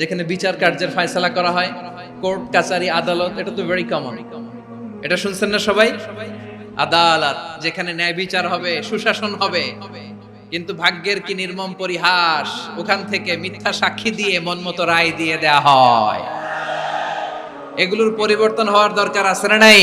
যেখানে বিচার কার্যের ফয়সালা করা হয়, কোর্ট কাচারি আদালত, এটা তো ভেরি কমন এটা শুনছেন না সবাই? আদালত, যেখানে ন্যায় বিচার হবে, সুশাসন হবে। কিন্তু ভাগ্যের কি নির্মম পরিহাস, ওখান থেকে মিথ্যা সাক্ষী দিয়ে মনমতো রায় দিয়ে দেয়া হয়। এগুলোর পরিবর্তন হওয়ার দরকার আছে না নাই?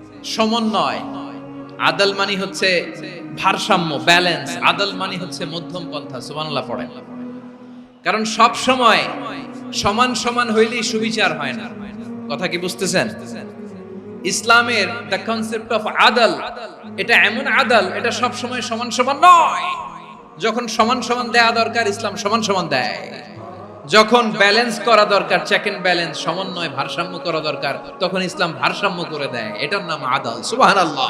সমন্বয়। আদাল মানি হচ্ছে ভারসাম্য ব্যালেন্স আদাল মানি হচ্ছে মধ্যম পন্থা, সুবহানাল্লাহ পড়ে কারণ সব সময় সমান সমান হইলেই সুবিচার হয় না। কথা কি বুঝতেছেন? ইসলামের দ্য কনসেপ্ট অফ আদাল, এটা এমন আদাল, এটা সব সময় সমান সমান নয়। যখন সমান সমান দেয়া দরকার, ইসলাম সমান সমান দেয়। যখন ব্যালেন্স করা দরকার চেক এন্ড ব্যালেন্স সমন্বয়, ভারসাম্য করা দরকার, তখন ইসলাম ভারসাম্য করে দেয়। এটার নাম আদাল। সুবহানাল্লাহ।